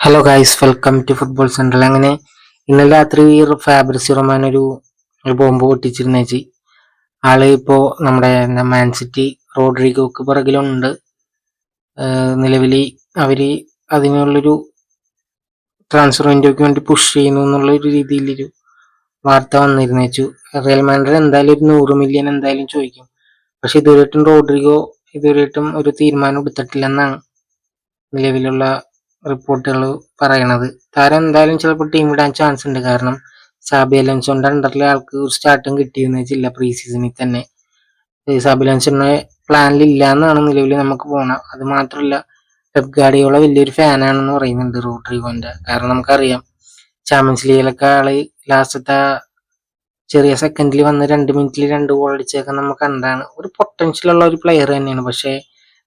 Hello guys welcome to football central അങ്ങനെ ഇന്നലെ രാത്രി ഫാബ്രിസി റൊമാൻ ഒരു ബോംബ് പൊട്ടിച്ചിരുന്നേച്ചി ആൾ ഇപ്പോൾ നമ്മുടെ മാൻ സിറ്റി റോഡ്രിഗോക്ക് പുറകിലുണ്ട്. നിലവിൽ അവർ അതിനുള്ളൊരു ട്രാൻസ്ഫർ വിൻഡോയ്ക്ക് വേണ്ടി പുഷ് ചെയ്യുന്നു എന്നുള്ള ഒരു രീതിയിലൊരു വാർത്ത വന്നിരുന്നേച്ചു റിയൽ മാൻഡർ എന്തായാലും ഒരു നൂറ് മില്യൺ എന്തായാലും ചോദിക്കും. പക്ഷെ ഇതുവരെയായിട്ടും റോഡ്രിഗോ ഇതുവരെയായിട്ടും ഒരു തീരുമാനം എടുത്തിട്ടില്ലെന്നാണ് നിലവിലുള്ള റിപ്പോർട്ടുകൾ പറയണത്. താരം എന്തായാലും ചിലപ്പോൾ ടീം ഇടാൻ ചാൻസ് ഉണ്ട്. കാരണം സാബി അലൻസോന്റെ അണ്ടറിലെ ആൾക്ക് ഒരു സ്റ്റാർട്ടും കിട്ടിയെന്ന് വെച്ചില്ല പ്രീ സീസണിൽ തന്നെ. സാബി അലൻസോന്റെ പ്ലാനിൽ ഇല്ല എന്നാണ് നിലവിൽ നമുക്ക് പോണ. അത് മാത്രമല്ല പെപ് ഗാഡിയോള വലിയൊരു ഫാനാണെന്ന് പറയുന്നുണ്ട് റോഡ്രിഗോന്റെ. കാരണം നമുക്കറിയാം ചാമ്പ്യൻസ് ലീഗിലൊക്കെ ആൾ ലാസ്റ്റത്തെ ചെറിയ സെക്കൻഡിൽ വന്ന് രണ്ട് മിനിറ്റിൽ രണ്ട് ഗോൾ അടിച്ചൊക്കെ നമുക്ക് കണ്ടാണ്. ഒരു പൊട്ടൻഷ്യൽ ഉള്ള ഒരു പ്ലെയർ തന്നെയാണ്. പക്ഷേ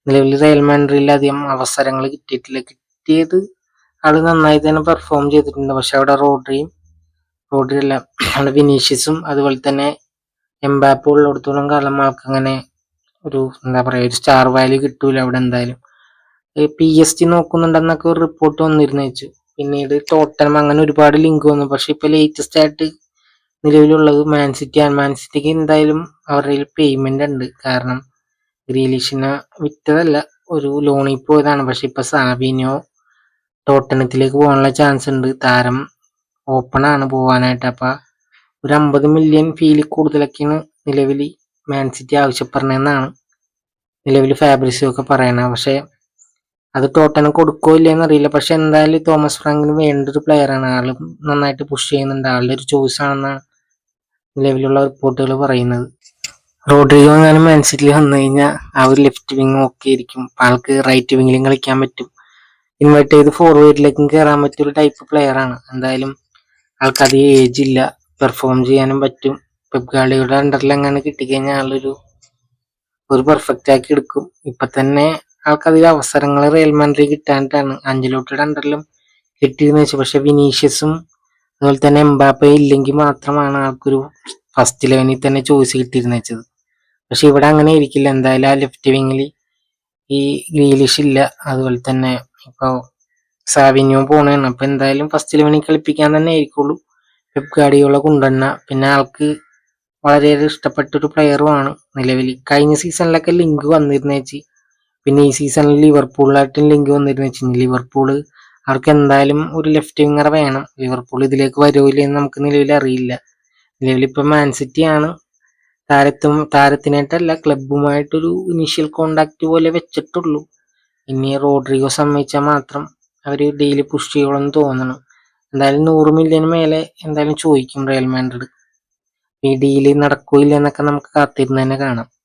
നിലവിൽ റയൽ മാൻഡ്രിയിൽ അധികം അവസരങ്ങൾ കിട്ടിയിട്ടില്ല. കിട്ടിയത്. ആൾ നന്നായി തന്നെ പെർഫോം ചെയ്തിട്ടുണ്ട്. പക്ഷെ അവിടെ റോഡ്രിയും റോഡ്രി അല്ല അവിടെ വിനീഷ്യസും അതുപോലെ തന്നെ എംബാപ്പ് ഉള്ളിടത്തോളം കാലം ആൾക്ക് അങ്ങനെ ഒരു എന്താ പറയാ ഒരു സ്റ്റാർ വാല്യൂ കിട്ടൂല അവിടെ എന്തായാലും. പി എസ് ടി നോക്കുന്നുണ്ടെന്നൊക്കെ ഒരു റിപ്പോർട്ട് വന്നിരുന്നു വെച്ചു. പിന്നീട് ടോട്ടനം അങ്ങനെ ഒരുപാട് ലിങ്ക് വന്നു. പക്ഷെ ഇപ്പൊ ലേറ്റസ്റ്റ് ആയിട്ട് നിലവിലുള്ളത് മാൻസിറ്റി ആണ്. മാൻസിറ്റിക്ക് എന്തായാലും അവരുടെ പേയ്മെന്റ് ഉണ്ട്. കാരണം ഗ്രീലിഷിനെ വിറ്റതല്ല ഒരു ലോണിൽ പോയതാണ്. പക്ഷെ ഇപ്പൊ സാബിനോ ടോട്ടനത്തിലേക്ക് പോകാനുള്ള ചാൻസ് ഉണ്ട്. താരം ഓപ്പൺ ആണ് പോകാനായിട്ട് അപ്പൊ ഒരു അമ്പത് മില്യൺ ഫീൽ കൂടുതലൊക്കെയാണ് നിലവിൽ മാൻ സിറ്റി നിലവിൽ ഫാബ്രിസും ഒക്കെ പറയണത്. പക്ഷെ അത് ടോട്ടനം കൊടുക്കോ ഇല്ലയെന്ന് അറിയില്ല. പക്ഷെ എന്തായാലും തോമസ് ഫ്രാങ്കിന് വേണ്ട ഒരു പ്ലെയർ ആണ്. ആൾ നന്നായിട്ട് പുഷ് ചെയ്യുന്നുണ്ട്. ആളുടെ ഒരു ചോയ്സ് ആണെന്നാണ് നിലവിലുള്ള റിപ്പോർട്ടുകൾ പറയുന്നത്. റോഡ്രിഗോ എങ്ങാനും മാൻ സിറ്റിയിൽ വന്നു കഴിഞ്ഞാൽ ആ ഒരു ലെഫ്റ്റ് വിങ് ഒക്കെ ആയിരിക്കും ആൾക്ക് റൈറ്റ് വിങ്ങിലും കളിക്കാൻ പറ്റും. ഇൻവൈറ്റ് ചെയ്ത് ഫോർവേഡിലേക്കും കയറാൻ പറ്റിയ ഒരു ടൈപ്പ് പ്ലെയർ ആണ്. എന്തായാലും ആൾക്കാർ ഏജ് ഇല്ല. പെർഫോം ചെയ്യാനും പറ്റും. പെപ് ഗാളിയുടെ അണ്ടറിൽ അങ്ങനെ കിട്ടിക്കഴിഞ്ഞാൽ ആളൊരു ഒരു പെർഫെക്റ്റ് ആക്കി എടുക്കും. ഇപ്പൊ തന്നെ ആൾക്കധികം അവസരങ്ങൾ റിയൽ മാൻഡ്രി കിട്ടാനായിട്ടാണ് അഞ്ചലോട്ടിയുടെ അണ്ടറിലും കിട്ടിയെന്ന് വെച്ചു. പക്ഷെ വിനീഷ്യസും അതുപോലെ തന്നെ എംബാപ്പ ഇല്ലെങ്കിൽ മാത്രമാണ് ആൾക്കൊരു ഫസ്റ്റ് ലെവനിൽ തന്നെ ചോയ്സ് കിട്ടിയിരുന്നു വെച്ചത്. പക്ഷെ ഇവിടെ അങ്ങനെ ഇരിക്കില്ല. എന്തായാലും ആ ലെഫ്റ്റ് വിങ്ങിൽ ഈ ഗ്രീലിഷ് ഇല്ല. അതുപോലെ തന്നെ ഇപ്പൊ സാവിന്യോ പോണേണ്. അപ്പൊ എന്തായാലും ഫസ്റ്റ് ലെവനിൽ കളിപ്പിക്കാൻ തന്നെ ആയിരിക്കുള്ളൂ. പെപ് ഗാഡിയോള കൊണ്ടുവന്ന പിന്നെ ആൾക്ക് വളരെയേറെ ഇഷ്ടപ്പെട്ട ഒരു പ്ലെയറുമാണ് നിലവിൽ കഴിഞ്ഞ സീസണിലൊക്കെ ലിങ്ക് വന്നിരുന്നേച്ച് പിന്നെ ഈ സീസണിൽ ലിവർപൂളിലായിട്ടും ലിങ്ക് വന്നിരുന്നു വെച്ച് ലിവർപൂൾ അവർക്ക് എന്തായാലും ഒരു ലെഫ്റ്റ് വിങ്ങർ വേണം. ലിവർപൂൾ ഇതിലേക്ക് വരുമോ എന്ന് നമുക്ക് നിലവിൽ അറിയില്ല. നിലവിൽ മാൻസിറ്റി മാൻ സിറ്റി ആണ്. താരത്തും താരത്തിനായിട്ടല്ല ക്ലബുമായിട്ടൊരു ഇനീഷ്യൽ കോണ്ടാക്ട് പോലെ വെച്ചിട്ടുള്ളൂ. ഇനി റോഡ്രിഗോ സമ്മതിച്ചാൽ മാത്രം അവർ ഡെയിലി പുഷ് ചെയ്യുള്ളൂ തോന്നണം. എന്തായാലും നൂറ് മില്യന് മേലെ എന്തായാലും ചോദിക്കും റയൽ ഈ ഡീൽ നടക്കൂല എന്നൊക്കെ നമുക്ക് കാത്തിരുന്ന് തന്നെ കാണാം.